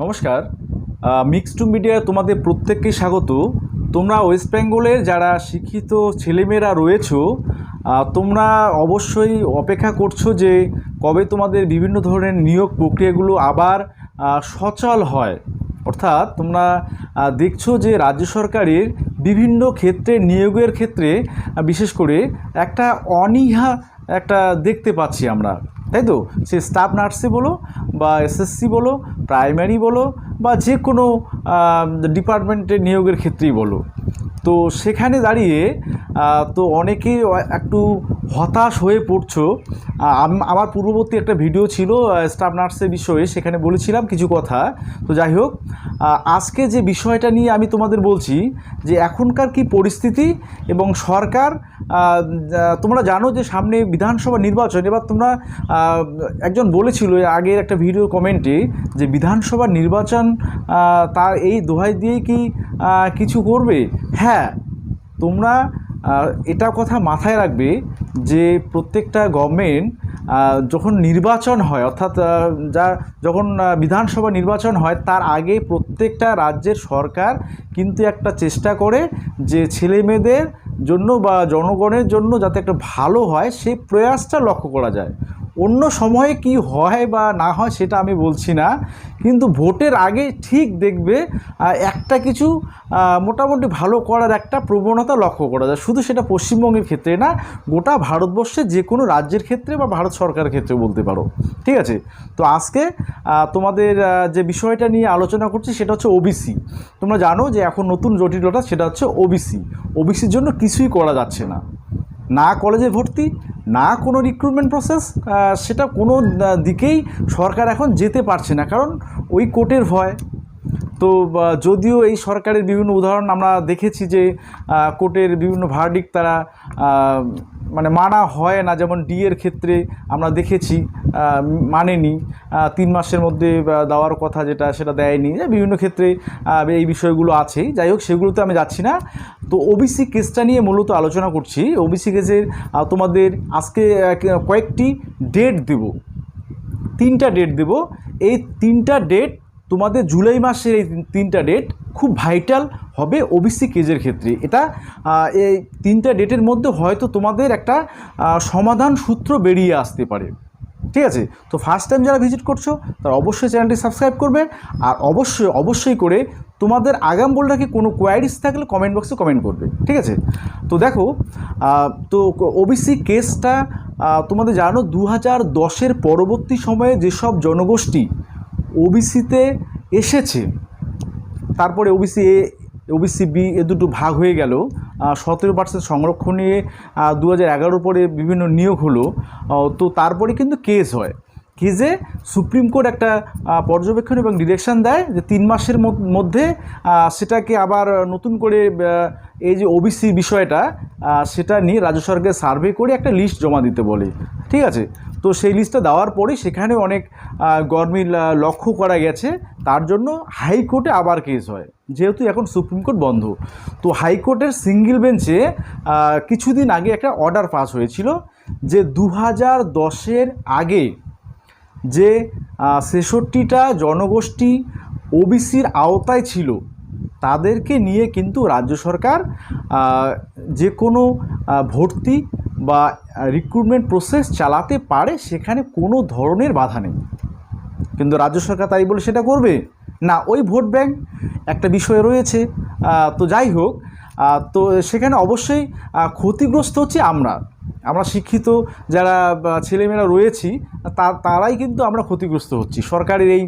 নমস্কার। Mix two মিডিয়ায় তোমাদের প্রত্যেককে স্বাগত। তোমরা ওয়েস্ট বেঙ্গলের যারা শিক্ষিত ছেলেমেয়েরা রয়েছো তোমরা অবশ্যই অপেক্ষা করছ যে কবে তোমাদের বিভিন্ন ধরনের নিয়োগ প্রক্রিয়াগুলো আবার সচল হয়। অর্থাৎ তোমরা দেখছ যে রাজ্য সরকারের বিভিন্ন ক্ষেত্রে, নিয়োগের ক্ষেত্রে বিশেষ করে একটা অনীহা একটা দেখতে পাচ্ছি আমরা। তাই তো? সে স্টাফ নার্সে বলো বা এসএসসি বলো প্রাইমারি বলো বা যে কোনো ডিপার্টমেন্টের নিয়োগের ক্ষেত্রেই বলো। তো সেখানে দাঁড়িয়ে তো অনেকে একটু হতাশ হয়ে পড়ছো আমার পূর্ববর্তী একটা ভিডিও ছিল স্টাফ নার্সের বিষয়ে, সেখানে বলেছিলাম কিছু কথা। তো যাই হোক আজকে যে বিষয়টা নিয়ে আমি তোমাদের বলছি, যে এখনকার কি পরিস্থিতি এবং সরকার তোমরা জানো যে সামনে বিধানসভা নির্বাচন, এবার তোমরা একজন বলেছিল আগের একটা ভিডিও কমেন্টে যে বিধানসভা নির্বাচন তার এই দোহাই দিয়েই কি কিছু করবে? হ্যাঁ তোমরা আহ, এটা কথা মাথায় রাখবে যে প্রত্যেকটা গভর্নমেন্ট যখন নির্বাচন হয় অর্থাৎ যা যখন বিধানসভা নির্বাচন হয় তার আগে প্রত্যেকটা রাজ্যের সরকার কিন্তু একটা চেষ্টা করে যে ছেলে মেয়েদের জন্য বা জনগণের জন্য যাতে একটা ভালো হয় সেই প্রয়াসটা লক্ষ্য করা যায়। অন্য সময়ে কি হয় বা না হয় সেটা আমি বলছি না, কিন্তু ভোটের আগে ঠিক দেখবে একটা কিছু মোটামুটি ভালো করার একটা প্রবণতা লক্ষ্য করা যায়। শুধু সেটা পশ্চিমবঙ্গের ক্ষেত্রে না, গোটা ভারতবর্ষে যে কোনো রাজ্যের ক্ষেত্রে বা ভারত সরকারের ক্ষেত্রে বলতে পারো। ঠিক আছে? তো আজকে তোমাদের যে বিষয়টা নিয়ে আলোচনা করছি সেটা হচ্ছে ওবিসি তোমরা জানো যে এখন নতুন জটিলতা সেটা হচ্ছে ওবিসি ওবিসির জন্য কিছুই করা যাচ্ছে না। না কলেজে ভর্তি, না কোনো রিক্রুটমেন্ট প্রসেস সেটা কোনো দিকেই সরকার এখন যেতে পারছে না। কারণ ওই কোর্টের ভয়। তো যদিও এই সরকারের বিভিন্ন উদাহরণ আমরা দেখেছি যে কোর্টের বিভিন্ন ভার্ডিক তারা মানে মানা হয় না, যেমন ডি এর ক্ষেত্রে আমরা দেখেছি মানেনি। তিন মাসের মধ্যে দেওয়ার কথা যেটা, সেটা দেয়নি। বিভিন্ন ক্ষেত্রে এই বিষয়গুলো আছেই। যাই হোক, সেগুলোতে আমি যাচ্ছি না। তো ওবিসি কেসটা নিয়ে মূলত আলোচনা করছি। ওবিসি কেসের তোমাদের আজকে কয়েকটি ডেট দেবো। তিনটা ডেট দেব। এই তিনটা ডেট তোমাদের জুলাই মাসের এই তিনটা ডেট খুব ভাইটাল হবে ওবিসি কেজের ক্ষেত্রে। এটা এই তিনটা ডেটের মধ্যে হয়তো তোমাদের একটা সমাধান সূত্র বেরিয়ে আসতে পারে। ঠিক আছে? তো ফার্স্ট টাইম যারা ভিজিট করছ, তারা অবশ্যই চ্যানেলটি সাবস্ক্রাইব করবে আর অবশ্যই অবশ্যই করে তোমাদের আগাম বলে রাখি কোনো কোয়ারিজ থাকলে কমেন্ট বক্সে কমেন্ট করবে। ঠিক আছে? তো দেখো তো ওবিসি কেসটা তোমাদের জানো দু হাজার দশের পরবর্তী সময়ে যেসব জনগোষ্ঠী ওবিসিতে এসেছে। তারপরে ওবিসি এ, ওবিসি বি এ দুটো ভাগ হয়ে গেল। সতেরো পার্সেন্ট সংরক্ষণে দু হাজার এগারোর পরে বিভিন্ন নিয়োগ হলো। তো তারপরে কিন্তু কেস হয়। কেসে সুপ্রিম কোর্ট একটা পর্যবেক্ষণ এবং ডিরেকশন দেয় যে তিন মাসের মধ্যে সেটাকে আবার নতুন করে এই যে ওবিসি বিষয়টা সেটা নিয়ে রাজ্য সরকার সার্ভে করে একটা লিস্ট জমা দিতে বলে। ঠিক আছে? তো সেই লিস্টটা দেওয়ার পরে সেখানে অনেক গরমিল লক্ষ্য করা গেছে, তার জন্য হাইকোর্টে আবার কেস হয়, যেহেতু এখন সুপ্রিম কোর্ট বন্ধ। তো হাইকোর্টের সিঙ্গেল বেঞ্চে কিছুদিন আগে একটা অর্ডার পাস হয়েছিল, যে দু হাজার দশের আগে যে ছেষট্টিটা জনগোষ্ঠী ওবিসির আওতায় ছিল, তাদেরকে নিয়ে কিন্তু রাজ্য সরকার যে কোনো ভর্তি বা রিক্রুটমেন্ট প্রসেস চালাতে পারে, সেখানে কোনো ধরনের বাধা নেই। কিন্তু রাজ্য সরকার তাই বলে সেটা করবে? না, ওই ভোট ব্যাংক একটা বিষয় রয়েছে তো যাই হোক তো সেখানে অবশ্যই ক্ষতিগ্রস্ত হচ্ছে আমরা। আমরা শিক্ষিত যারা ছেলেমেয়েরা রয়েছি তারাই কিন্তু আমরা ক্ষতিগ্রস্ত হচ্ছি সরকারের এই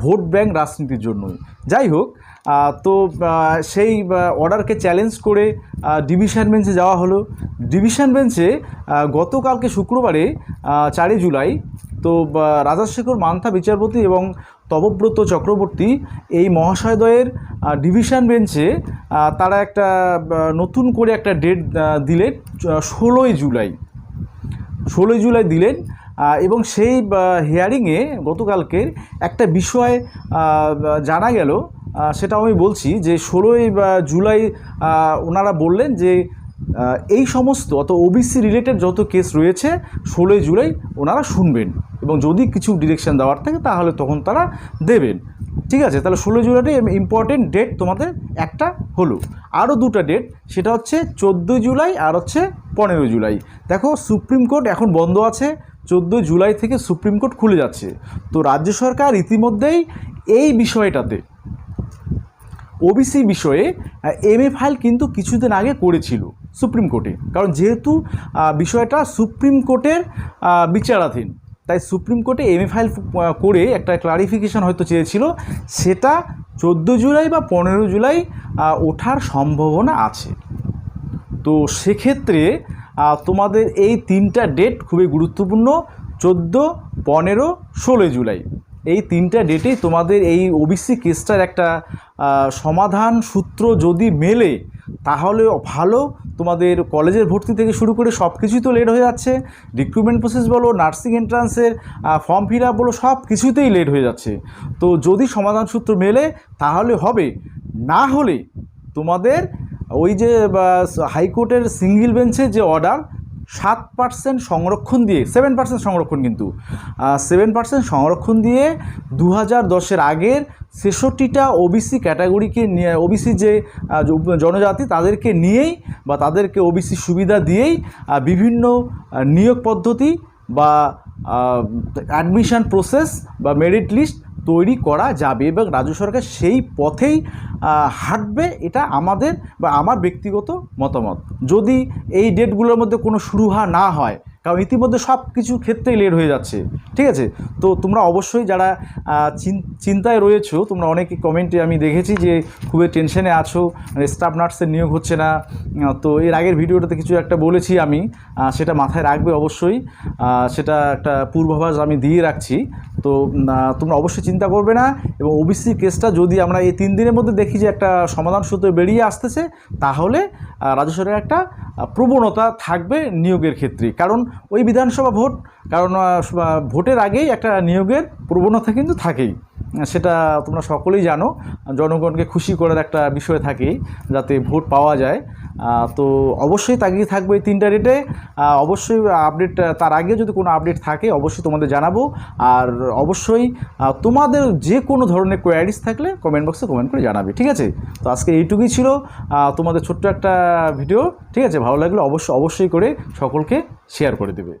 ভোট ব্যাংক রাজনীতির জন্যই। যাই হোক তো সেই অর্ডারকে চ্যালেঞ্জ করে ডিভিশন বেঞ্চে যাওয়া হলো। ডিভিশন বেঞ্চে গতকালকে শুক্রবারে চারই জুলাই, তো রাজাশেখর মান্থা বিচারপতি এবং তবব্রত চক্রবর্তী এই মহাশয়দ্বয়ের ডিভিশন বেঞ্চে তারা একটা নতুন করে একটা ডেট দিলেন ষোলোই জুলাই। ষোলোই জুলাই দিলেন এবং সেই হিয়ারিংয়ে গতকালকে একটা বিষয় জানা গেল। সেটা আমি বলছি যে ষোলোই জুলাই ওনারা বললেন যে এই সমস্ত অত ওবিসি রিলেটেড যত কেস রয়েছে, ষোলোই জুলাই ওনারা শুনবেন এবং যদি কিছু ডিরেকশন দেওয়ার থাকে তাহলে তখন তারা দেবেন। ঠিক আছে? তাহলে ষোলো জুলাইটাই ইম্পর্টেন্ট ডেট তোমাদের একটা হলো। আরও দুটো ডেট সেটা হচ্ছে চোদ্দোই জুলাই আর হচ্ছে পনেরো জুলাই। দেখো, সুপ্রিম কোর্ট এখন বন্ধ আছে চোদ্দোই জুলাই থেকে সুপ্রিম কোর্ট খুলে যাচ্ছে। তো রাজ্য সরকার ইতিমধ্যেই এই বিষয়টাতে, ওবিসি বিষয়ে এমএ ফাইল কিন্তু কিছুদিন আগে করেছিল সুপ্রিম কোর্টে। কারণ যেহেতু বিষয়টা সুপ্রিম কোর্টের বিচারাধীন তাই সুপ্রিম কোর্টে এমএ ফাইল করে একটা ক্লারিফিকেশান হয়তো চেয়েছিল, সেটা চোদ্দ জুলাই বা পনেরো জুলাই ওঠার সম্ভাবনা আছে। তো সেক্ষেত্রে তোমাদের এই তিনটা ডেট খুবই গুরুত্বপূর্ণ, চোদ্দ, পনেরো, ষোলোই জুলাই। এই তিনটা ডেটেই তোমাদের এই ওবিসি কেসটার একটা সমাধান সূত্র যদি মেলে, তাহলে ভালো। তোমাদের কলেজের ভর্তি থেকে শুরু করে সব কিছুই তো লেট হয়ে যাচ্ছে। রিক্রুটমেন্ট প্রসেস বলো নার্সিং এন্ট্রান্সের ফর্ম ফিল আপ বলো সব কিছুতেই লেট হয়ে যাচ্ছে। তো যদি সমাধান সূত্র মেলে, তাহলে হবে। না হলে তোমাদের ওই যে হাইকোর্টের সিঙ্গেল বেঞ্চে যে অর্ডার সাত পার্সেন্ট সংরক্ষণ দিয়ে সেভেন পার্সেন্ট সংরক্ষণ কিন্তু সেভেন পার্সেন্ট সংরক্ষণ দিয়ে দু হাজার দশের আগের ছেষট্টিটা ওবিসি ক্যাটাগরিকে নিয়ে ওবিসি যে জনজাতি তাদেরকে নিয়েই বা তাদেরকে ওবিসি সুবিধা দিয়েই বিভিন্ন নিয়োগ পদ্ধতি বা অ্যাডমিশন প্রসেস বা মেরিট লিস্ট তৈরি করা যাবে এবং রাজ্য সরকার সেই পথেই হাঁটবে, এটা আমাদের বা আমার ব্যক্তিগত মতামত। যদি এই ডেটগুলোর মধ্যে কোনো সুরুহা না হয় কারণ ইতিমধ্যে সব কিছু ক্ষেত্রেই লেট হয়ে যাচ্ছে, ঠিক আছে? তো তোমরা অবশ্যই যারা চিন্তায় রয়েছো, তোমরা অনেকে কমেন্টে আমি দেখেছি যে খুবই টেনশনে আছো স্টাফ নার্সের নিয়োগ হচ্ছে না। তো এর আগের ভিডিওটাতে কিছু একটা বলেছি আমি সেটা মাথায় রাখবে অবশ্যই। সেটা একটা পূর্বাভাস আমি দিয়ে রাখছি। তো তোমরা অবশ্যই চিন্তা করবে না এবং ওবিসি কেসটা যদি আমরা এই তিন দিনের মধ্যে দেখি যে একটা সমাধান সূত্র বেরিয়ে আসতেছে, তাহলে রাজ্য সরকারের একটা প্রবণতা থাকবে নিয়োগের ক্ষেত্রে। কারণ ওই বিধানসভা ভোট, কারণ ভোটের আগেই একটা নিয়োগের প্রবণতা কিন্তু থাকেই। সেটা তোমরা সকলেই জানো, জনগণকে খুশি করার একটা বিষয় থাকে যাতে ভোট পাওয়া যায়। তো অবশ্যই তাগিয়ে থাকব এই তিনটা ডেটে অবশ্যই আপডেট তার আগে যদি কোনো আপডেট থাকে, অবশ্যই তোমাদের জানাব। আর অবশ্যই তোমাদের যে কোনো ধরনের কোয়ারিস থাকলে কমেন্ট বক্সে কমেন্ট করে জানাবে, ঠিক আছে? তো আজকে এইটুকুই ছিল তোমাদের ছোট্ট একটা ভিডিও ঠিক আছে? ভালো লাগলে অবশ্যই অবশ্যই করে সকলকে শেয়ার করে দেবে।